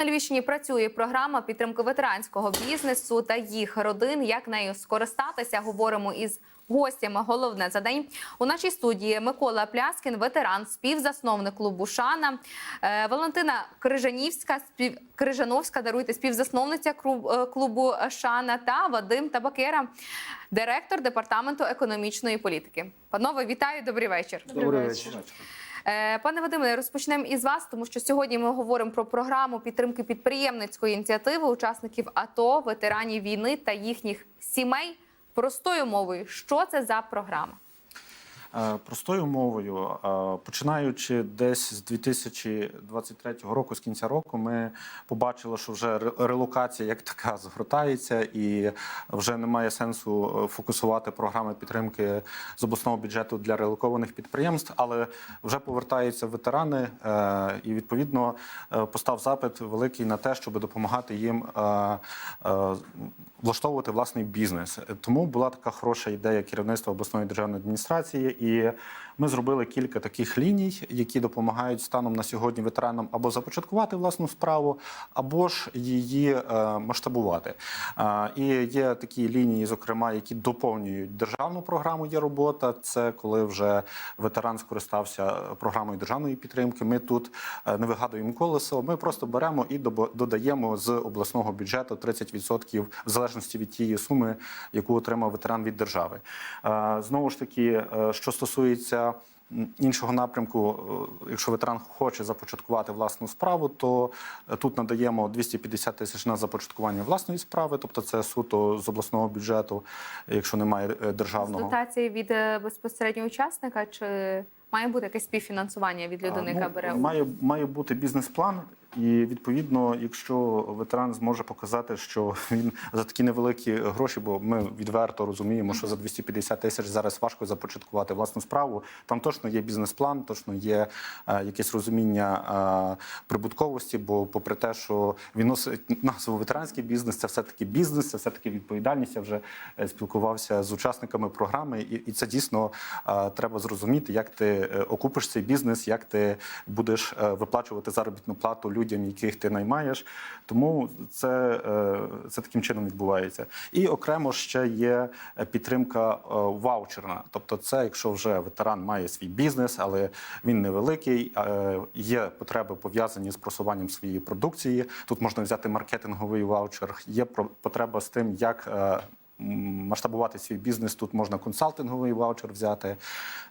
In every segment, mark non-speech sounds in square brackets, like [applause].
На Львівщині працює програма підтримки ветеранського бізнесу та їх родин. Як нею скористатися? Говоримо із гостями. Головне за день у нашій студії Микола Пляскін, ветеран, співзасновник клубу Шана, Е, Валентина Крижанівська, спів Крижановська, даруйте співзасновниця е, клубу Шана та Вадим Табакера, директор департаменту економічної політики. Панове, вітаю, добрий вечір. Добрий вечір. Е, Пане Вадиме, розпочнемо із вас, тому що сьогодні ми говоримо про програму підтримки підприємницької ініціативи учасників АТО, ветеранів війни та їхніх сімей. Простою мовою, що це за програма? Е, Простою мовою, е, починаючи десь з 2023 року, з кінця року, ми побачили, що вже релокація як така згортається, і вже немає сенсу е, фокусувати програми підтримки з обласного бюджету для релокованих підприємств, але вже повертаються ветерани, і відповідно постав запит великий на те, щоб допомагати їм влаштовувати власний бізнес. Тому була така хороша ідея керівництва обласної державної адміністрації, і ми зробили кілька таких ліній, які допомагають станом на сьогодні ветеранам або започаткувати власну справу, або ж її е, масштабувати. Е, і є такі лінії, зокрема, які доповнюють державну програму. Є робота. Це коли вже ветеран скористався програмою державної підтримки. Ми тут е, не вигадуємо колесо. Ми просто беремо і додаємо з обласного бюджету 30% в залежності від тієї суми, яку отримав ветеран від держави. Е, Знову ж таки, е, що стосується іншого напрямку, е, якщо ветеран хоче започаткувати власну справу, то е, тут надаємо 250 тисяч на започаткування власної справи, тобто це суто з обласного бюджету, якщо немає е, З державного. дотації від безпосереднього учасника, чи має бути якесь співфінансування від людини, ну, яка бере має, має бути бізнес-план, і відповідно, якщо ветеран зможе показати, що [laughs] він за такі невеликі гроші, бо ми відверто розуміємо, що за 250 тисяч зараз важко започаткувати власну справу. Там точно є бізнес-план, точно є е, якесь розуміння е, прибутковості. Бо, попри те, що він носить назву ветеранський бізнес, це все таки бізнес, це все таки відповідальність. Я вже е, спілкувався з учасниками програми, і, і це дійсно е, треба зрозуміти, як ти е, окупиш цей бізнес, як ти будеш е, виплачувати заробітну плату людям, яких ти наймаєш. Тому це, е, це таким чином відбувається. І окремо ще є е, підтримка е, ваучерна. Тобто, це якщо вже ветеран має свій бізнес, але він невеликий, є потреби пов'язані з просуванням своєї продукції. Тут можна взяти маркетинговий ваучер. Є потреба з тим, як масштабувати свій бізнес. Тут можна консалтинговий ваучер взяти.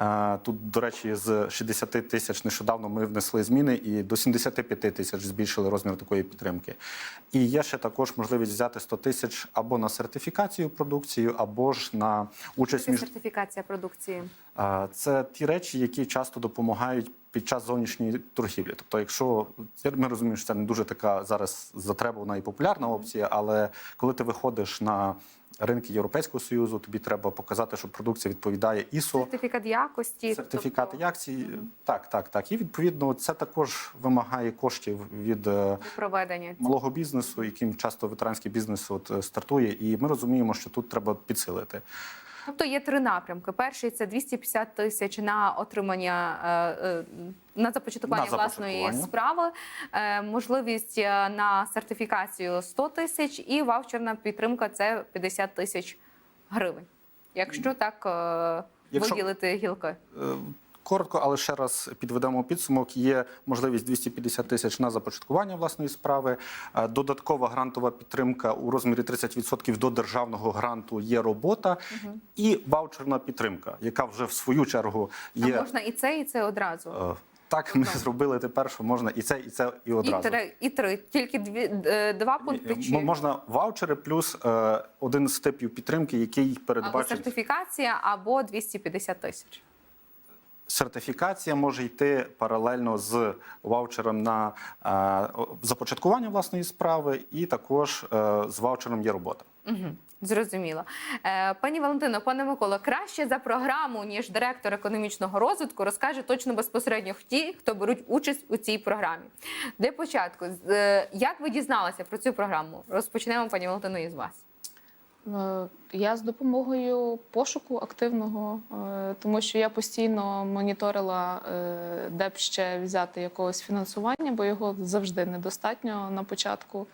Е, Тут, до речі, з 60 тисяч нещодавно ми внесли зміни і до 75 тисяч збільшили розмір такої підтримки. І є ще також можливість взяти 100 тисяч або на сертифікацію продукції, або ж на участь Це сертифікація продукції? Це ті речі, які часто допомагають під час зовнішньої торгівлі. Тобто, якщо ми розуміємо, що це не дуже така зараз затребувана і популярна опція, але коли ти виходиш на ринки Європейського союзу, тобі треба показати, що продукція відповідає ІСО. Сертифікат якості, Сертифікати тобто, якості, так, так, так. І відповідно це також вимагає коштів від е, проведення. малого бізнесу, яким часто ветеранський бізнес от е, стартує. І ми розуміємо, що тут треба підсилити. Тобто є три напрямки. Перший це 250 тисяч на отримання на започаткування, на започаткування власної справи, е, можливість е, на сертифікацію 100 тисяч і ваучерна підтримка це 50 тисяч гривень. Якщо так е, Якщо- виділити гілки. Коротко, але ще раз підведемо підсумок. Є можливість 250 тисяч на започаткування власної справи. Е, Додаткова грантова підтримка у розмірі 30% до державного гранту є робота, і ваучерна підтримка, яка вже в свою чергу А є. можна і це, і це одразу. Е, Так, ми зробили тепер, що можна і це, і це, і І одразу. три, і три. Тільки дві, е, два пункти чи Можна ваучери плюс е, один з типів підтримки, який або передбачить сертифікація, або 250 тисяч. Сертифікація може йти паралельно з ваучером на е, започаткування власної справи, і також е, з ваучером є робота. Угу. Зрозуміло. Е, пані Валентино, пане Миколо, краще за програму, ніж директор економічного розвитку, розкаже точно безпосередньо ті, хто беруть участь у цій програмі. Для початку, як ви дізналися про цю програму? Розпочнемо, пані Валентино, із вас. Е, Я з допомогою пошуку активного, е, тому що я постійно моніторила, е, де б ще взяти якогось фінансування, бо його завжди недостатньо на початку.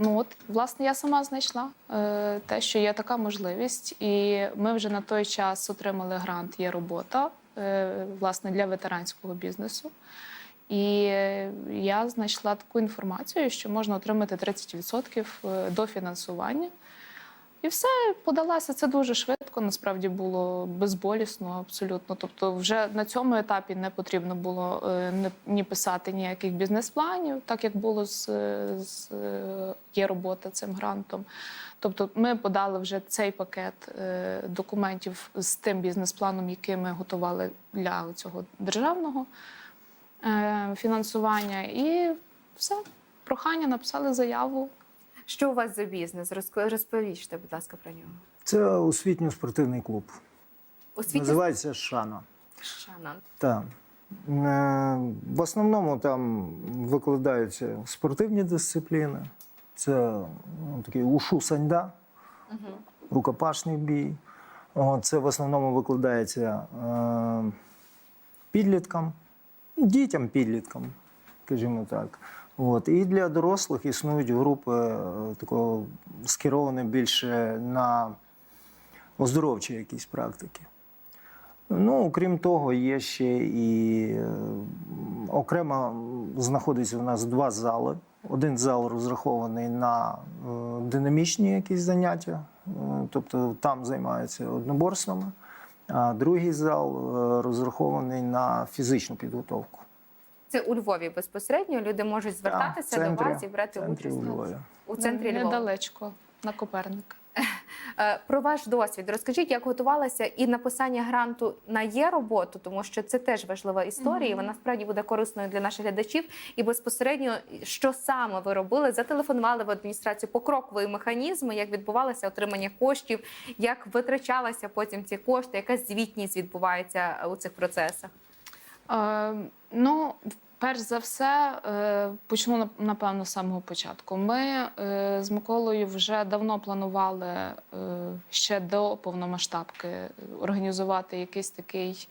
Ну от, власне, я сама знайшла те, що є така можливість, і ми вже на той час отримали грант Є робота власне для ветеранського бізнесу. І е, я знайшла таку інформацію, що можна отримати 30% дофінансування. І все подалася. Це дуже швидко. Насправді було безболісно, абсолютно. Тобто, вже на цьому етапі не потрібно було е, ні писати ніяких бізнес-планів, так як було з, е, з е, є робота цим грантом. Тобто, ми подали вже цей пакет е, документів з тим бізнес-планом, який ми готували для цього державного е, фінансування, і все. Прохання написали заяву. Що у вас за бізнес? Розповіжте, будь ласка, про нього. Це освітньо-спортивний клуб. Освітня Називається Шана. Шана. Так. Е, В основному там викладаються спортивні дисципліни. Це ну, такий ушу саньда, рукопашний бій. О, Це в основному викладається е, підліткам, дітям підліткам, скажімо так. От. І для дорослих існують групи е, такого скеровані більше на оздоровчі якісь практики. Ну, окрім того, є ще і е, окремо знаходиться у нас два зали. Один зал розрахований на е, динамічні якісь заняття, тобто там займаються одноборствами, а другий зал е, розрахований на фізичну підготовку. Це у Львові безпосередньо. Люди можуть звертатися в до вас і брати центрі участь у Львові. у центрі Львова. недалечко на Коперника. Е, Про ваш досвід розкажіть, як готувалася і написання гранту на є роботу, тому що це теж важлива історія. і Вона справді буде корисною для наших глядачів. І безпосередньо, що саме ви робили? Зателефонували в адміністрацію покрокові механізми, як відбувалося отримання коштів, як витрачалися потім ці кошти, яка звітність відбувається у цих процесах. Е, ну, перш за все, е, почну напевно з самого початку. Ми е, з Миколою вже давно планували е, ще до повномасштабки організувати якийсь такий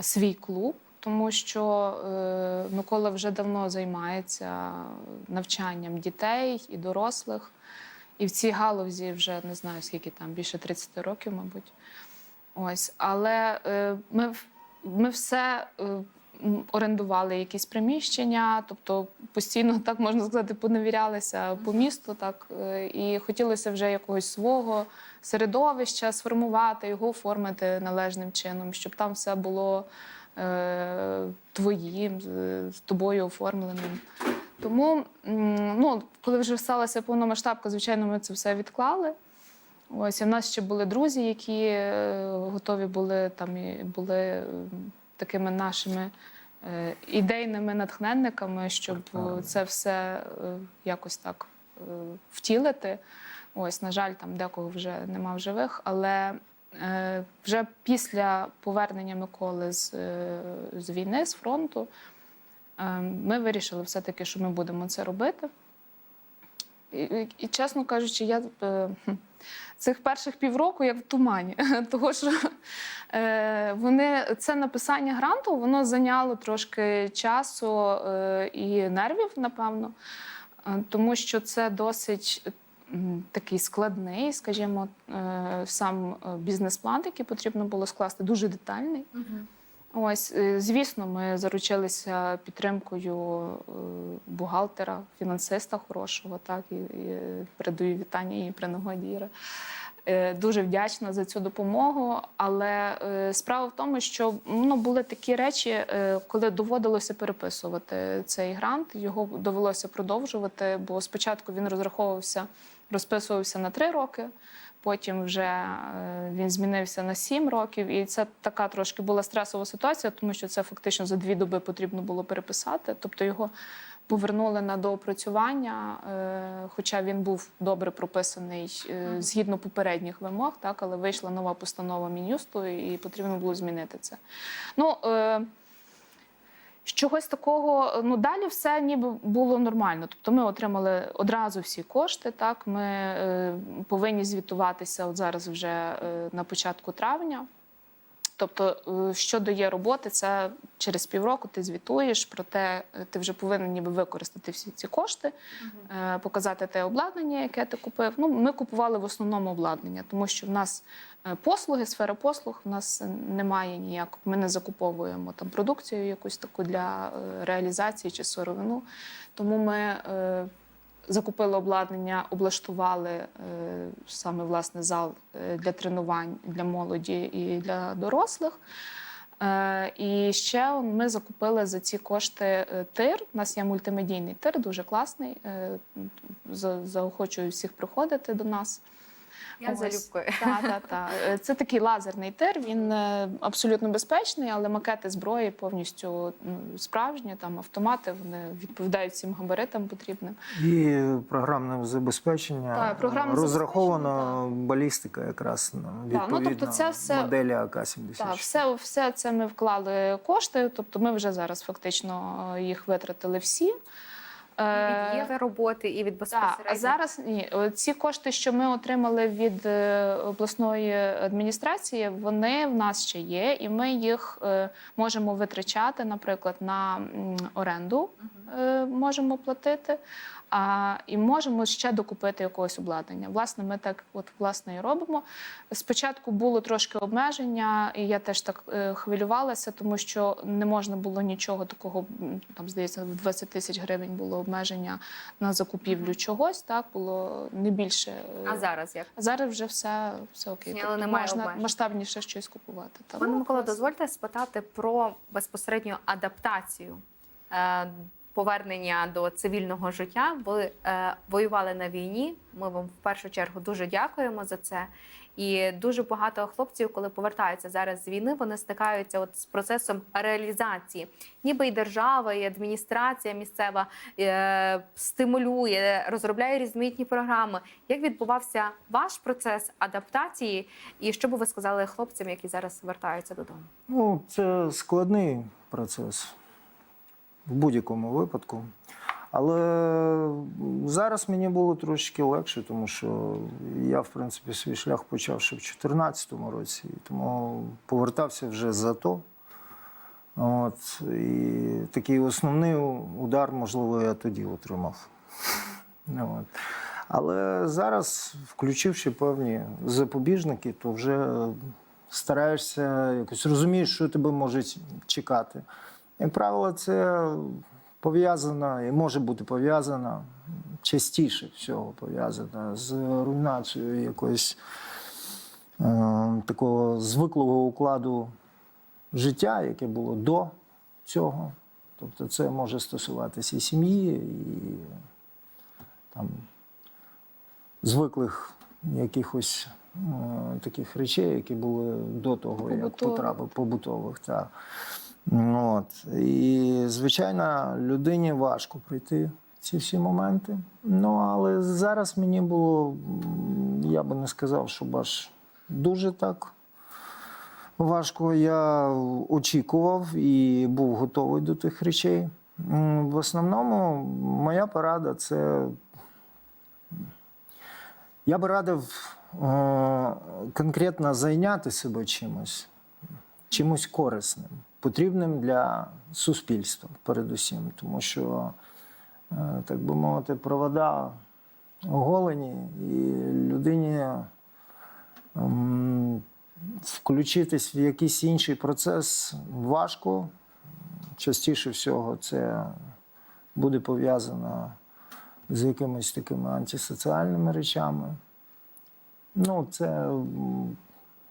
свій клуб. Тому що Микола вже давно займається навчанням дітей і дорослих. І в цій галузі вже не знаю скільки там, більше 30 років, мабуть. Ось, але ми, ми все орендували якісь приміщення, тобто постійно, [laughs] так можна сказати, поневірялися по місту, так е, і хотілося вже якогось свого середовища сформувати, його оформити належним чином, щоб там все було е, твоїм, з- тобою оформленим. Тому, ну, коли вже сталася повномасштабка, звичайно, ми це все відклали. Ось і в нас ще були друзі, які е, готові були там і були такими нашими е, ідейними натхненниками, щоб це все е, якось так е, втілити. Ось, на жаль, там декого вже нема в живих, але вже після повернення Миколи з, з війни, з фронту, ми вирішили все-таки, що ми будемо це робити. І, і, і чесно кажучи, я цих перших півроку як в тумані. [laughs] Того що е, вони це написання гранту воно зайняло трошки часу е, і нервів, напевно, Е, тому що це досить такий складний, скажімо, сам бізнес-план, який потрібно було скласти, дуже детальний. Ось, е, звісно, ми заручилися підтримкою е, бухгалтера, фінансиста хорошого, так і, і передаю вітання їй при нагоді Іра. Е, Дуже вдячна за цю допомогу. Але справа в тому, що ну, були такі речі, коли доводилося переписувати цей грант, його довелося продовжувати, бо спочатку він розраховувався, розписувався на три роки. Потім вже е, він змінився на 7 років, і це така трошки була стресова ситуація, тому що це фактично за дві доби потрібно було переписати. Тобто його повернули на доопрацювання, е, хоча він був добре прописаний е, згідно попередніх вимог, так але вийшла нова постанова мін'юсту, і потрібно було змінити це. Ну, Чогось такого, ну далі все ніби було нормально. Тобто ми отримали одразу всі кошти. Так, ми е, повинні звітуватися от зараз вже е, на початку травня. Тобто, е, що дає роботи, це через півроку ти звітуєш, проте е, ти вже повинен ніби використати всі ці кошти, е, показати те обладнання, яке ти купив. Ну, ми купували в основному обладнання, тому що в нас послуги, сфера послуг в нас немає ніякого. Ми не закуповуємо там продукцію якусь таку для реалізації чи сировину. Тому ми закупили обладнання, облаштували е, саме власне зал е, для тренувань для молоді і для дорослих. Е, І ще ми закупили за ці кошти е, тир. У нас є мультимедійний тир, дуже класний. Е, Заохочую всіх приходити до нас. Я Ось. залюбкою. Так, так, так. Е, Це такий лазерний тир. Він е, абсолютно безпечний, але макети зброї повністю ну, справжні. Там автомати вони відповідають всім габаритам потрібним. І програмне забезпечення Так, програмне розрахована забезпечення, балістика якраз на ну, тобто це все- моделі АК-74. Так, все, все це ми вклали кошти. Тобто, ми вже зараз фактично е, їх витратили всі. Е, Від євро роботи і від Так, а зараз ні, ці кошти, що ми отримали від е, обласної адміністрації, вони в нас ще є, і ми їх е, можемо витрачати, наприклад, на оренду е, можемо платити. А, і можемо ще докупити якогось обладнання. Власне, ми так от власне і робимо. Спочатку було трошки обмеження, і я теж так е, хвилювалася, тому що не можна було нічого такого. Там здається, в 20 тисяч гривень було обмеження на закупівлю чогось. Так було не більше. е, А зараз як? а зараз вже все, все окей. Тобто немає можна обмежень. масштабніше щось купувати. Пане Микола, дозвольте спитати про безпосередню адаптацію. Повернення до цивільного життя. Ви е, воювали на війні. Ми вам в першу чергу дуже дякуємо за це. І дуже багато хлопців, коли повертаються зараз з війни, вони стикаються от з процесом реалізації. Ніби і держава, і адміністрація місцева е, стимулює, розробляє різноманітні програми. Як відбувався ваш процес адаптації, і що би ви сказали хлопцям, які зараз вертаються додому? Ну, це складний процес в будь-якому випадку. Але зараз мені було трошки легше, тому що я, в принципі, свій шлях почав ще в 2014 році, тому повертався вже за то. От, і такий основний удар, можливо, я тоді отримав. От. Але зараз, включивши певні запобіжники, то вже стараєшся якось розумієш, що тебе може чекати. Як правило, це пов'язано і може бути пов'язано частіше всього пов'язано з руйнацією якоїсь е, такого звиклого укладу життя, яке було до цього. Тобто це може стосуватися і сім'ї, і там звиклих якихось е, таких речей, які були до того, як потрапив побутових. Та. От. І, звичайно, людині важко пройти ці всі моменти. Ну, але зараз мені було, я би не сказав, що аж дуже так важко. Я очікував і був готовий до тих речей. В основному моя порада це. Я би радив е, конкретно зайняти себе чимось, чимось корисним, потрібним для суспільства, передусім, тому що, е, так би мовити, провода оголені, і людині ем, включитись в якийсь інший процес важко. Частіше всього це буде пов'язано з якимись такими антисоціальними речами. Ну, це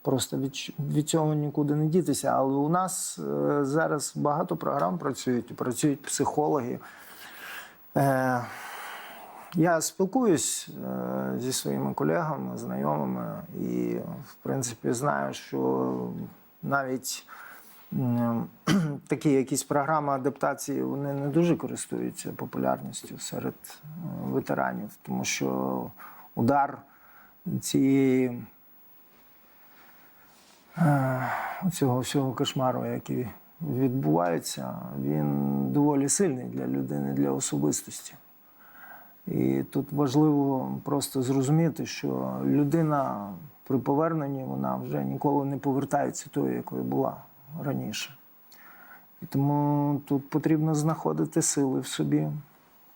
просто від, від цього нікуди не дітися. Але у нас е, зараз багато програм працюють, працюють психологи. Е, я спілкуюсь е, зі своїми колегами, знайомими, і, в принципі, знаю, що навіть м, [clears throat] такі якісь програми адаптації вони не дуже користуються популярністю серед е, ветеранів, тому що удар цієї е, цього всього кошмару, який відбувається, він доволі сильний для людини, для особистості. І тут важливо просто зрозуміти, що людина при поверненні вона вже ніколи не повертається тою, якою була раніше. І тому тут потрібно знаходити сили в собі,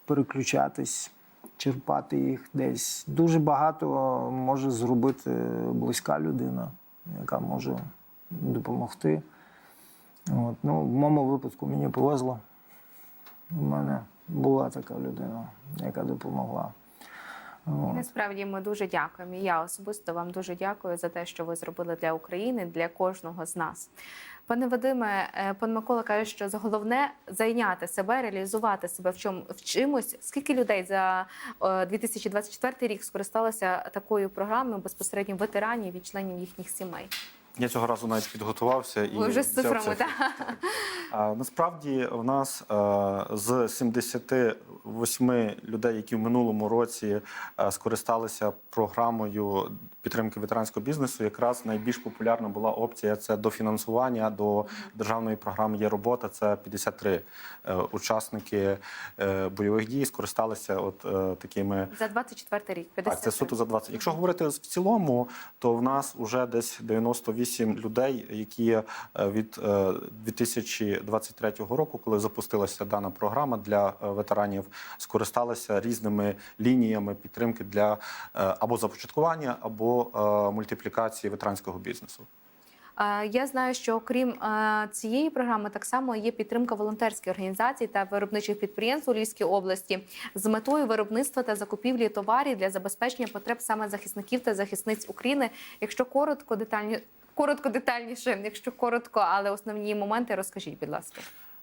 переключатись, черпати їх десь. Дуже багато може зробити близька людина, яка може допомогти. От. Ну, в моєму випадку мені повезло. У мене була така людина, яка допомогла. Насправді ми дуже дякуємо. Я особисто вам дуже дякую за те, що ви зробили для України, для кожного з нас. Пане Вадиме, е, пан Микола каже, що головне зайняти себе, реалізувати себе в чому в чимось. Скільки людей за е, 2024 рік скористалося такою програмою безпосередньо ветеранів і членів їхніх сімей? Я цього разу навіть підготувався і Ви вже з цифрами, так? А, Насправді в нас е, з 78 людей, які в минулому році е, скористалися програмою підтримки ветеранського бізнесу, якраз найбільш популярна була опція це дофінансування до державної програми Є робота. Це 53 е, учасники е, бойових дій скористалися от е, такими За 24 рік. 50 а це суто за 20. Якщо говорити в цілому, то в нас вже десь 98 людей, які е, від е, 2023 року, коли запустилася дана програма для е, ветеранів, скористалися різними лініями підтримки для е, або започаткування, або е, мультиплікації ветеранського бізнесу. Я знаю, що окрім цієї програми, так само є підтримка волонтерських організацій та виробничих підприємств у Львівській області з метою виробництва та закупівлі товарів для забезпечення потреб саме захисників та захисниць України. Якщо коротко, детальні коротко детальніше, якщо коротко, але основні моменти розкажіть, будь ласка.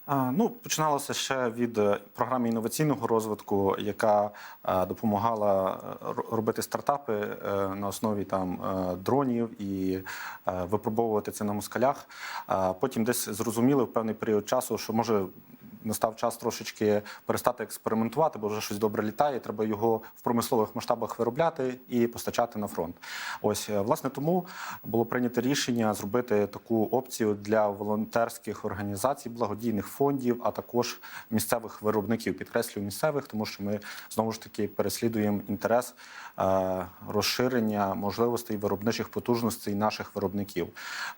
Ну, починалося ще від е, програми інноваційного розвитку, яка е, допомагала е, ро- робити стартапи на основі там дронів і випробовувати це на москалях. Потім десь зрозуміли в певний період часу, що може. Настав час трошечки перестати експериментувати, бо вже щось добре літає. Треба його в промислових масштабах виробляти і постачати на фронт. Ось е, власне тому було прийнято рішення зробити таку опцію для волонтерських організацій, благодійних фондів, а також місцевих виробників. Підкреслюю місцевих, тому що ми знову ж таки переслідуємо інтерес е, розширення можливостей виробничих потужностей наших виробників.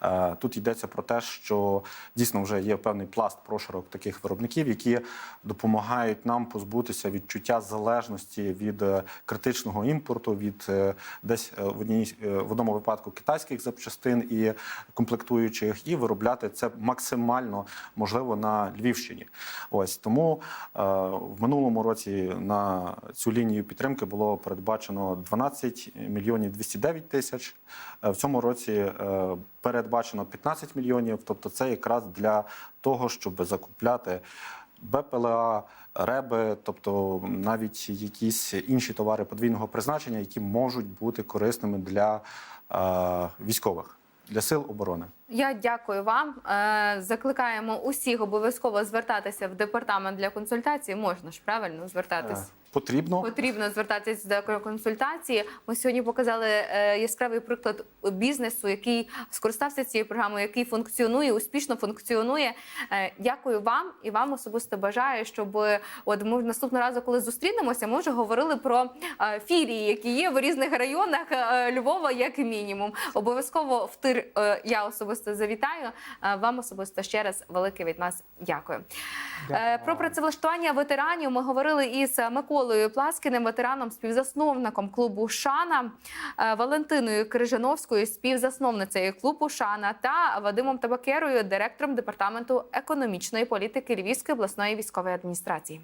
Е, тут йдеться про те, що дійсно вже є певний пласт прошарок таких виробників, які допомагають нам позбутися відчуття залежності від е, критичного імпорту, від е, десь е, в одній в одному випадку китайських запчастин і комплектуючих, і виробляти це максимально можливо на Львівщині. Ось тому в минулому році на цю лінію підтримки було передбачено 12 мільйонів 209 тисяч. В цьому році передбачено 15 мільйонів. Тобто, це якраз для того, щоб закупляти БПЛА, реби, тобто навіть якісь інші товари подвійного призначення, які можуть бути корисними для е, військових, для сил оборони. Я дякую вам. Е, Закликаємо усіх обов'язково звертатися в департамент для консультації. Можна ж правильно звертатись. Е, Потрібно Потрібно звертатись до консультації. Ми сьогодні показали е, яскравий приклад бізнесу, який скористався цією програмою, який функціонує, успішно функціонує. Дякую вам і вам особисто бажаю, щоб от ми наступного разу, коли зустрінемося, ми вже говорили про філії, які є в різних районах Львова, як мінімум. Обов'язково в тир я особисто завітаю. Е, Вам особисто ще раз велике від нас дякую. Е, Про працевлаштування ветеранів ми говорили із Миколою Пласкіним, ветераном, співзасновником клубу Шана, е, Валентиною Крижановською, співзасновницею клубу Шана та Вадимом Табакерою, директором департаменту економічної політики Львівської обласної військової адміністрації.